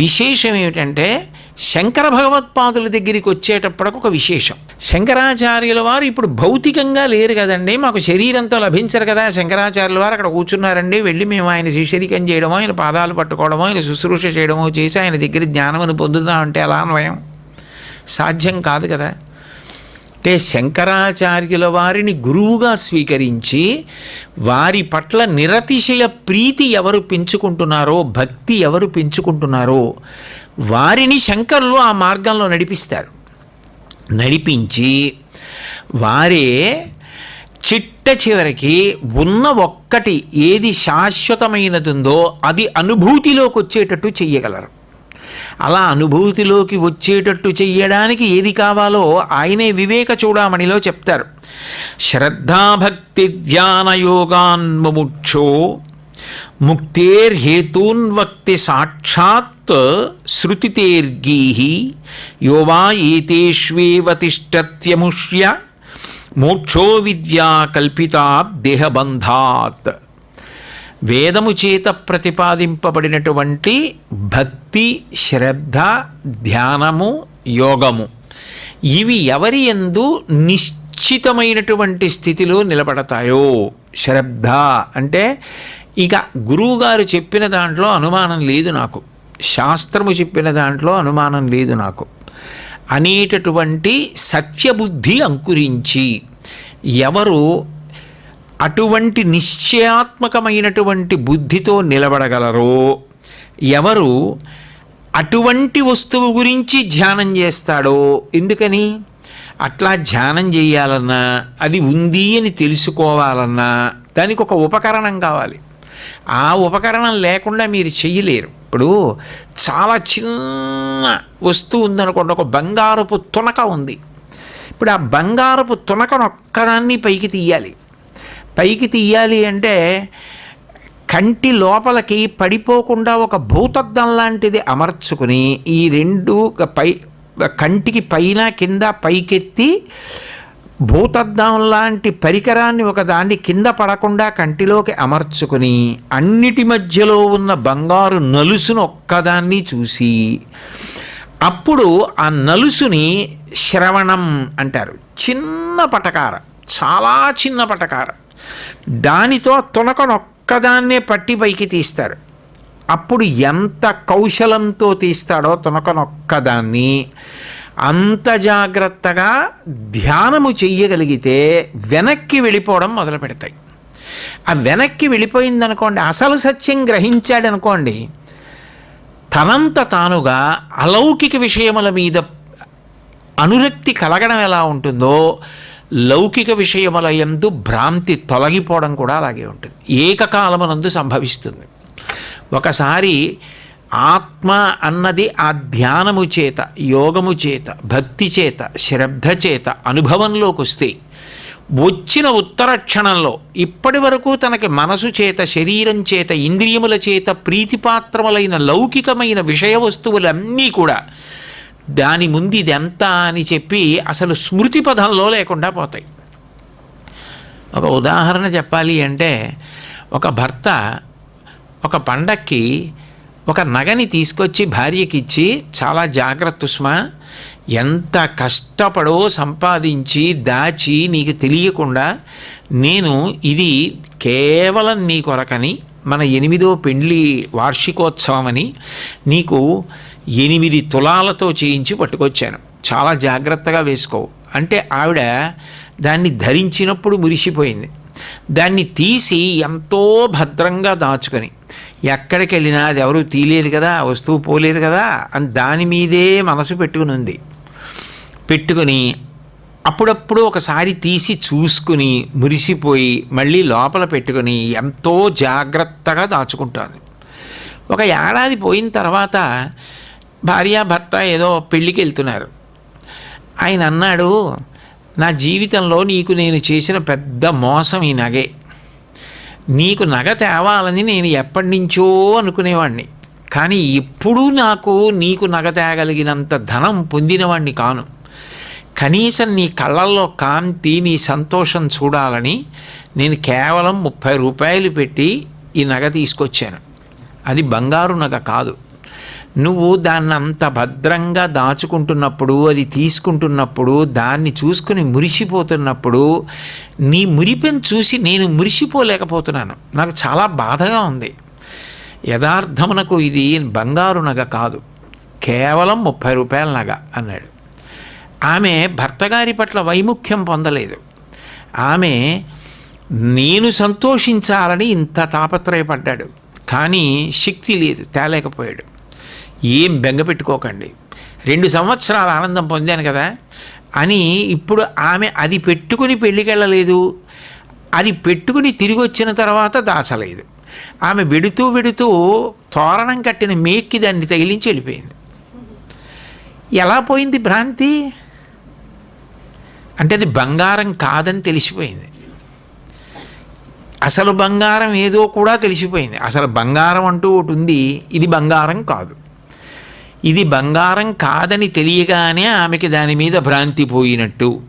విశేషం ఏమిటంటే శంకర భగవత్పాదుల దగ్గరికి వచ్చేటప్పటికి ఒక విశేషం. శంకరాచార్యుల వారు ఇప్పుడు భౌతికంగా లేరు కదండి మాకు శరీరంతో లభించరు కదా శంకరాచార్యుల వారు అక్కడ కూర్చున్నారండి వెళ్ళి మేము ఆయన శిష్యరికం చేయడమో ఆయన పాదాలు పట్టుకోవడమో ఆయన శుశ్రూష చేయడమో చేసి ఆయన దగ్గర జ్ఞానమని పొందుతామంటే ఎలా అన్వయం? సాధ్యం కాదు కదా. అంటే శంకరాచార్యుల వారిని గురువుగా స్వీకరించి వారి పట్ల నిరతిశయ ప్రీతి ఎవరు పెంచుకుంటున్నారో భక్తి ఎవరు పెంచుకుంటున్నారో వారిని శంకరులు ఆ మార్గంలో నడిపిస్తారు. నడిపించి వారే చిట్ట చివరికి ఉన్న ఒక్కటి ఏది శాశ్వతమైనదుందో అది అనుభూతిలోకి వచ్చేటట్టు చెయ్యగలరు. అలా అనుభూతిలోకి వచ్చేటట్టు చెయ్యడానికి ఏది కావాలో ఆయనే వివేక చూడామణిలో చెప్తారు. శ్రద్ధాభక్తి ధ్యానయోగాన్ముముక్షో ముక్తేర్హేతూన్వక్తి సాక్షాత్ శృతితేర్గీహి యో వా ఏతేష్వేవ తిష్టత్యముష్య మోక్షో విద్యా కల్పితా దేహబంధాత్. వేదము చేత ప్రతిపాదింపబడినటువంటి భక్తి శ్రద్ధ ధ్యానము యోగము. ఇవి ఎవరి ఎందు నిశ్చితమైనటువంటి స్థితిలో నిలబడతాయో? శ్రద్ధ అంటే ఇక గురువుగారు చెప్పిన దాంట్లో అనుమానం లేదు నాకు. శాస్త్రము చెప్పిన దాంట్లో అనుమానం లేదు నాకు. అనేటటువంటి సత్యబుద్ధి అంకురించి ఎవరు అటువంటి నిశ్చయాత్మకమైనటువంటి బుద్ధితో నిలబడగలరో? ఎవరు అటువంటి వస్తువు గురించి ధ్యానం చేస్తాడో? ఎందుకని? అట్లా ధ్యానం చేయాలన్నా అది ఉంది అని తెలుసుకోవాలన్నా దానికి ఒక ఉపకరణం కావాలి. ఆ ఉపకరణం లేకుండా మీరు చెయ్యలేరు ఇప్పుడు చాలా చిన్న వస్తువు ఉందనుకోండి ఒక బంగారపు తునక ఉంది. ఇప్పుడు ఆ బంగారపు తునకను ఒక్కదాన్ని పైకి తీయాలి. పైకి తీయాలి అంటే కంటి లోపలికి పడిపోకుండా ఒక భూతద్దం లాంటిది అమర్చుకుని ఈ రెండు పై కంటికి పైన కింద పైకెత్తి భూతద్దం లాంటి పరికరాన్ని ఒకదాన్ని కింద పడకుండా కంటిలోకి అమర్చుకుని అన్నిటి మధ్యలో ఉన్న బంగారు నలుసును ఒక్కదాన్ని చూసి అప్పుడు ఆ నలుసుని శ్రవణం అంటారు. చిన్న పటకార చాలా చిన్న పటకార. దానితో తునకనొక్కదాన్నే పట్టి పైకి తీస్తారు. అప్పుడు ఎంత కౌశలంతో తీస్తాడో తునకనొక్కదాన్ని అంత జాగ్రత్తగా ధ్యానము చెయ్యగలిగితే వెనక్కి వెళ్ళిపోవడం మొదలు పెడతాయి. ఆ వెనక్కి వెళ్ళిపోయిందనుకోండి అసలు సత్యం గ్రహించాడనుకోండి తనంత తానుగా అలౌకిక విషయముల మీద అనురక్తి కలగడం ఎలా ఉంటుందో లౌకిక విషయముల యందు భ్రాంతి తొలగిపోవడం కూడా అలాగే ఉంటుంది. ఏకకాలమునందు సంభవిస్తుంది. ఒకసారి ఆత్మ అన్నది ఆ ధ్యానము చేత యోగము చేత భక్తి చేత శ్రద్ధ చేత అనుభవంలోకి వస్తే వచ్చిన ఉత్తర క్షణంలో ఇప్పటి వరకు తనకి మనసు చేత శరీరం చేత ఇంద్రియముల చేత ప్రీతిపాత్రములైన లౌకికమైన విషయ వస్తువులన్నీ కూడా దాని ముందు ఇదెంత అని చెప్పి అసలు స్మృతి పదంలో లేకుండా పోతాయి. ఒక ఉదాహరణ చెప్పాలి అంటే ఒక భర్త ఒక పండక్కి ఒక నగని తీసుకొచ్చి భార్యకి ఇచ్చి చాలా జాగ్రత్త సుమా ఎంత కష్టపడో సంపాదించి దాచి నీకు తెలియకుండా నేను ఇది కేవలం నీ కొరకని మన ఎనిమిదో పెండ్లి వార్షికోత్సవం అని నీకు ఎనిమిది తులాలతో చేయించి పట్టుకొచ్చాను. చాలా జాగ్రత్తగా వేసుకోవు అంటే ఆవిడ దాన్ని ధరించినప్పుడు మురిసిపోయింది. దాన్ని తీసి ఎంతో భద్రంగా దాచుకొని ఎక్కడికి వెళ్ళినా అది ఎవరు తీయలేరు కదా వస్తువు పోలేదు కదా అని దాని మీదే మనసు పెట్టుకుని ఉంది పెట్టుకుని అప్పుడప్పుడు ఒకసారి తీసి చూసుకుని మురిసిపోయి మళ్ళీ లోపల పెట్టుకొని ఎంతో జాగ్రత్తగా దాచుకుంటాను. ఒక ఏడాది పోయిన తర్వాత భార్యాభర్త ఏదో పెళ్ళికి వెళ్తున్నారు. ఆయన అన్నాడు నా జీవితంలో నీకు నేను చేసిన పెద్ద మోసం ఈ నగే. నీకు నగ తేవాలని నేను ఎప్పటి నుంచో అనుకునేవాడిని కానీ ఎప్పుడూ నాకు నీకు నగ తేగలిగినంత ధనం పొందినవాడిని కాను. కనీసం నీ కళ్ళల్లో కాంతి నీ సంతోషం చూడాలని నేను కేవలం ముప్పై రూపాయలు పెట్టి ఈ నగ తీసుకొచ్చాను. అది బంగారు నగ కాదు. నువ్వు దాన్ని అంత భద్రంగా దాచుకుంటున్నప్పుడు అది తీసుకుంటున్నప్పుడు దాన్ని చూసుకుని మురిసిపోతున్నప్పుడు నీ మురిపెను చూసి నేను మురిసిపోలేకపోతున్నాను. నాకు చాలా బాధగా ఉంది. యథార్థమునకు ఇది బంగారు నగ కాదు. కేవలం ముప్పై రూపాయల నగ అన్నాడు. ఆమె భర్తగారి పట్ల వైముఖ్యం పొందలేదు. ఆమె నేను సంతోషించాలని ఇంత తాపత్రయపడ్డాడు. కానీ శక్తి లేదు తేలేకపోయాడు. ఏం బెంగ పెట్టుకోకండి. రెండు సంవత్సరాల ఆనందం పొందాను కదా అని ఇప్పుడు ఆమె అది పెట్టుకుని పెళ్ళికెళ్ళలేదు. అది పెట్టుకుని తిరిగి వచ్చిన తర్వాత దాచలేదు. ఆమె వెడుతూ వెడుతూ తోరణం కట్టిన మేక్కి దాన్ని తగిలించి వెళ్ళిపోయింది. ఎలా పోయింది భ్రాంతి? అంటే అది బంగారం కాదని తెలిసిపోయింది. అసలు బంగారం ఏదో కూడా తెలిసిపోయింది. అసలు బంగారం అంటూ ఒకటి ఉంది ఇది బంగారం కాదు. ఇది బంగారం కాదని తెలియగానే ఆమెకి దాని మీద భ్రాంతి పోయినట్టు.